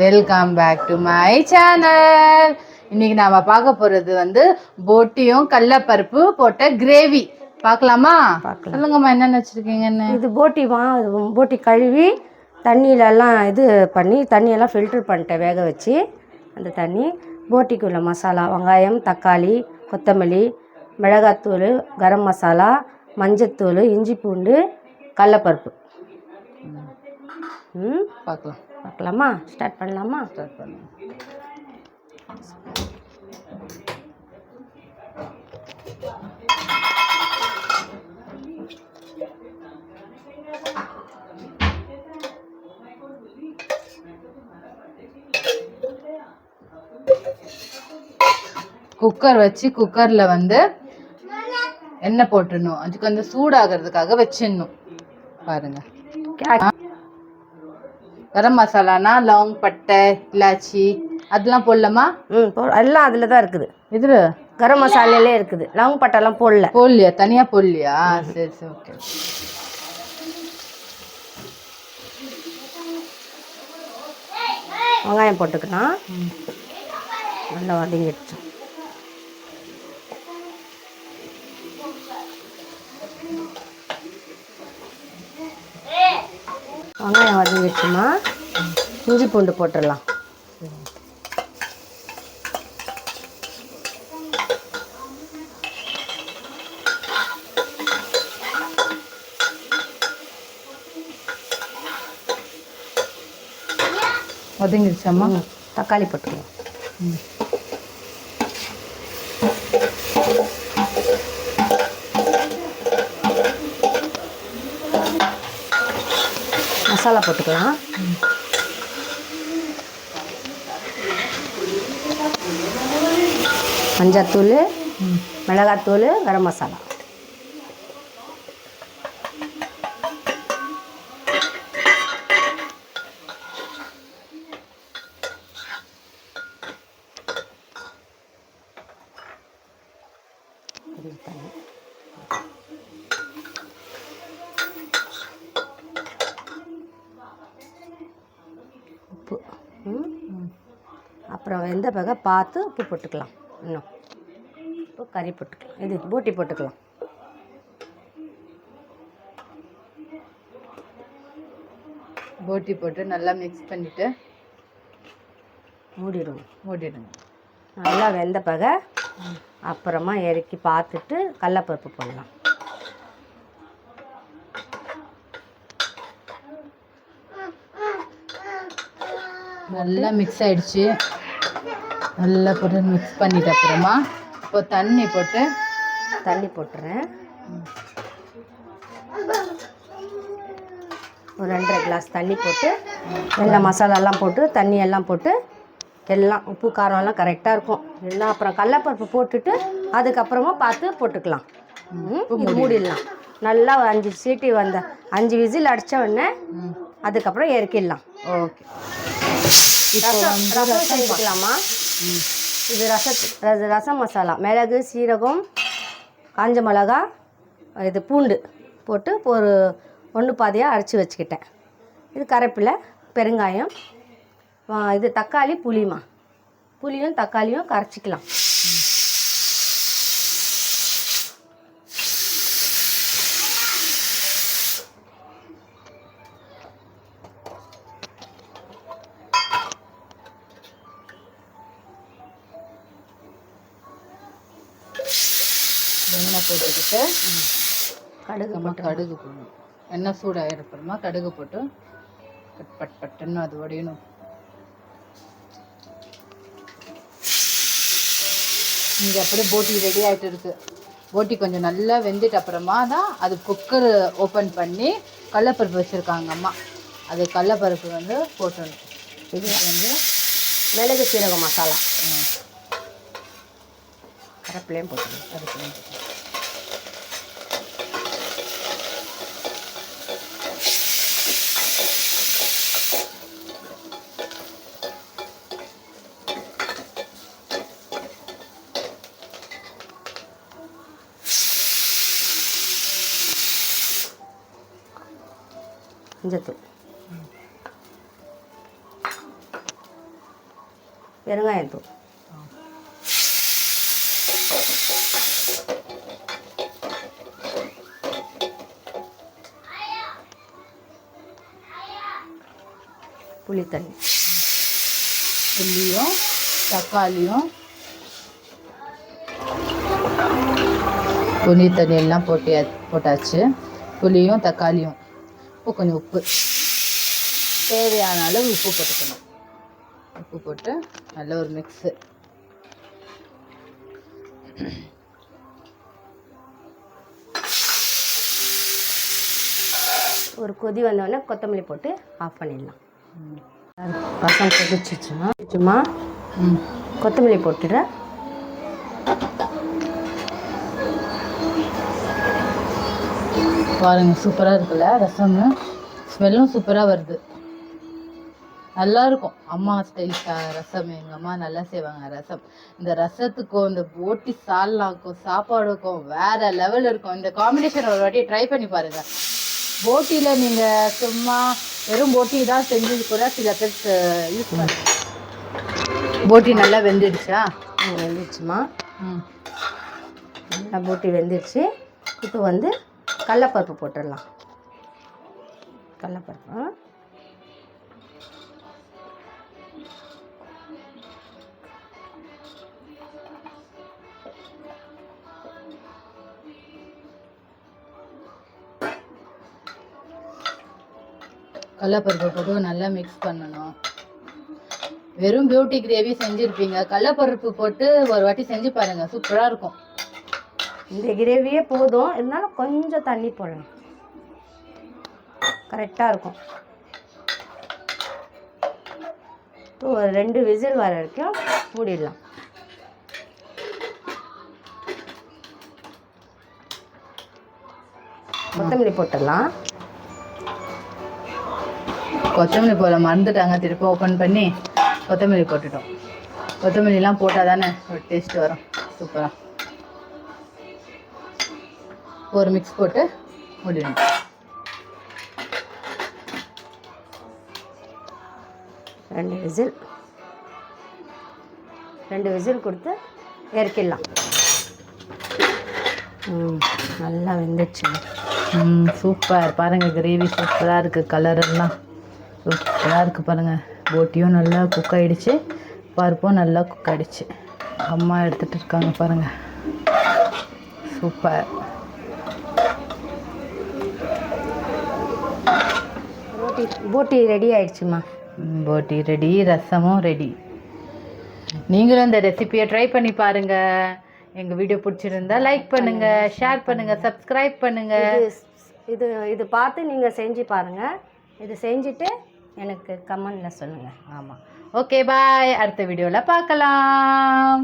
Welcome back to my channel இன்னைக்கு நாம பார்க்க போறது வந்து போட்டியும் கடலப்பருப்பு போட்ட கிரேவி பார்க்கலாமா. சொல்லுங்கம்மா என்னென்ன வச்சிருக்கீங்கன்னு? இது போட்டி இது போட்டி கழுவி தண்ணியிலலாம் இது பண்ணி தண்ணியெல்லாம் ஃபில்டர் பண்ணிட்டேன் வேக வச்சு அந்த தண்ணி. போட்டிக்குள்ள மசாலா வெங்காயம் தக்காளி கொத்தமல்லி மிளகாத்தூள் கரம் மசாலா மஞ்சத்தூள் இஞ்சி பூண்டு கடலப்பருப்பு பார்க்கலாம். பார்க்கலாமா? ஸ்டார்ட் பண்ணலாமா? ஸ்டார்ட் பண்ணுங்க குக்கர் வச்சு குக்கர்ல வந்து எண்ணெய் போட்டுடணும். அது கொஞ்சம் சூடாகிறதுக்காக வச்சிடணும். பாருங்க. கரம் மசாலானா லவங் பட்டை இலாச்சி அதெல்லாம் போடலாமா? ம் போ எல்லாம் அதில் தான் இருக்குது. இதுல கரம் மசாலையிலே இருக்குது. லவங்க பட்டெல்லாம் போடல. போடலையா? தனியா போடலையா? சரி சரி ஓகே வெங்காயம் போட்டுக்கலாம். நல்லா வதங்கிடுச்சு. வதங்கிடுச்சுமா இஞ்சி பூண்டு போட்டுடலாம். ஒதுங்கிடுச்சாம்மா? ம், தக்காளி போட்டுக்கலாம். மசாலா போட்டுக்கலாம். மஞ்சத்தூள் மிளகாத்தூள் கரம் மசாலா. உப்பு ம். அப்புறம் வெந்த பிறகு பார்த்து உப்பு போட்டுக்கலாம் இன்னும். இப்போ கறி போட்டுக்கலாம். இது போட்டி போட்டுக்கலாம். போட்டி போட்டு நல்லா மிக்ஸ் பண்ணிட்டு மூடிடணும் மூடிடுங்க. நல்லா வெந்த பிறகு அப்புறமா இறக்கி பார்த்துட்டு கடலப்பருப்பு போடலாம். நல்லா மிக்ஸ் ஆயிடுச்சு. நல்லா போட்டு மிக்ஸ் பண்ணிட்ட அப்புறமா இப்போ தண்ணி போட்டு தண்ணி போட்டுறேன். ஒரு ரெண்டரை கிளாஸ் தண்ணி போட்டு எல்லா மசாலாலாம் போட்டு தண்ணி எல்லாம் போட்டு எல்லாம் உப்பு காரம்லாம் கரெக்டாக இருக்கும். எல்லாம் அப்புறம் கடலப்பருப்பு போட்டுட்டு அதுக்கப்புறமா பார்த்து போட்டுக்கலாம். மூடிடலாம். நல்லா ஒரு அஞ்சு சீட்டி வந்த அஞ்சு விசில் அடித்த உடனே அதுக்கப்புறம் இறக்கிடலாம். ஓகே. ரசம் ரசம் செஞ்சுக்கலாமா இது ரச ரசம் மசாலா. மிளகு சீரகம் காஞ்ச மிளகா இது பூண்டு போட்டு ஒரு ஒன்று பாதியாக அரைச்சி வச்சுக்கிட்டேன். இது கரைப்பில் பெருங்காயம் இது தக்காளி புளிமா. புளியும் தக்காளியும் கரைச்சிக்கலாம். போட்டுக்கிட்டு கடுகு நம்ம கடுகு போடணும். எண்ணெய் சூடாகிற அப்புறமா கடுகு போட்டு பட் பட் பட்டுன்னு அது உடையணும் இங்கே அப்படியே போட்டி ரெடி ஆகிட்டு இருக்கு. போட்டி கொஞ்சம் நல்லா வெந்துட்டு அப்புறமா தான் அது குக்கர் ஓப்பன் பண்ணி கடலப்பருப்பு வச்சுருக்காங்க அம்மா. அது கடலப்பருப்பு வந்து போட்டணும். இது வந்து மிளகு சீரகம் மசாலா. கரைப்பிலையும் போட்டுக்கணும். அதுக்கு வந்து மஞ்சத்தூள். பெருங்காயத்தூள். புளித்தண்ணி. புளியும் தக்காளியும். புளி தண்ணி எல்லாம் போட்டியா போட்டாச்சு. புளியும் தக்காளியும். இப்போ கொஞ்சம் உப்பு. தேவையான அளவு உப்பு போட்டுக்கணும். உப்பு போட்டு நல்ல ஒரு மிக்ஸு ஒரு கொதி வந்தோடனே கொத்தமல்லி போட்டு ஆஃப் பண்ணிடலாம். ரசம் கொதிச்சிச்சுமா கொத்தமல்லி போட்டுடுறேன். பாருங்க சூப்பராக இருக்குல்ல? ரசம். ஸ்மெல்லும் சூப்பராக வருது. நல்லா இருக்கும். அம்மா ஸ்டைல் ரசம். எங்கள் அம்மா நல்லா செய்வாங்க ரசம். இந்த ரசத்துக்கும் இந்த போட்டி சால்னாக்கும் சாப்பாடுக்கும் வேற லெவல் இருக்கும். இந்த காம்பினேஷன் ஒரு வாட்டி ட்ரை பண்ணி பாருங்க. போட்டியில் நீங்கள் சும்மா வெறும் போட்டி தான் செஞ்சது கூட சில பேர் யூஸ் பண்ணுங்க போட்டி நல்லா வெந்துடுச்சா? வெந்துடுச்சுமா. ம். நல்லா போட்டி வெந்துடுச்சு. இப்போ வந்து கடலப்பருப்பு போட்டுடலாம். கடலப்பருப்பு கடலப்பருப்பு போட்டு நல்லா மிக்ஸ் பண்ணணும். வெறும் பியூட்டி கிரேவி செஞ்சுருப்பீங்க. கடலப்பருப்பு போட்டு ஒரு வாட்டி செஞ்சு பாருங்கள் சூப்பராக இருக்கும். இந்த கிரேவியே போதும். இருந்தாலும் கொஞ்சம் தண்ணி போடலாம் கரெக்டாக இருக்கும். ஒரு ரெண்டு விசில் வர வரைக்கும் மூடிடலாம். கொத்தமல்லி போட்டுடலாம். கொத்தமல்லி போட மறந்துட்டாங்க. திருப்பி ஓப்பன் பண்ணி கொத்தமல்லி போட்டுட்டோம். கொத்தமல்லிலாம் போட்டால் தானே ஒரு டேஸ்ட் வரும். சூப்பராக ஒரு மிக்ஸ் போட்டு மூடிடணும். ரெண்டு விசில். ரெண்டு விசில் கொடுத்து இறக்கிடலாம். நல்லா வெந்துச்சு ம் சூப்பர். பாருங்கள் கிரேவி சூப்பராக இருக்குது கலரெல்லாம் சூப்பராக இருக்குது பாருங்கள் போட்டியும் நல்லா குக் ஆகிடுச்சு பருப்பும் நல்லா குக் ஆகிடுச்சு அம்மா எடுத்துகிட்டு இருக்காங்க பாருங்கள் சூப்பர். போட்டி போட்டி ரெடி ஆயிடுச்சுமா? போட்டி ரெடி ரசமும் ரெடி நீங்களும் இந்த ரெசிபியை ட்ரை பண்ணி பாருங்க. எங்கள் வீடியோ பிடிச்சிருந்தா லைக் பண்ணுங்க ஷேர் பண்ணுங்க சப்ஸ்கிரைப் பண்ணுங்க. இது இது பார்த்து நீங்கள் செஞ்சு பாருங்கள் இது செஞ்சுட்டு எனக்கு கமெண்டில் சொல்லுங்கள் ஆமாம் ஓகே பாய் அடுத்த வீடியோவில் பார்க்கலாம்.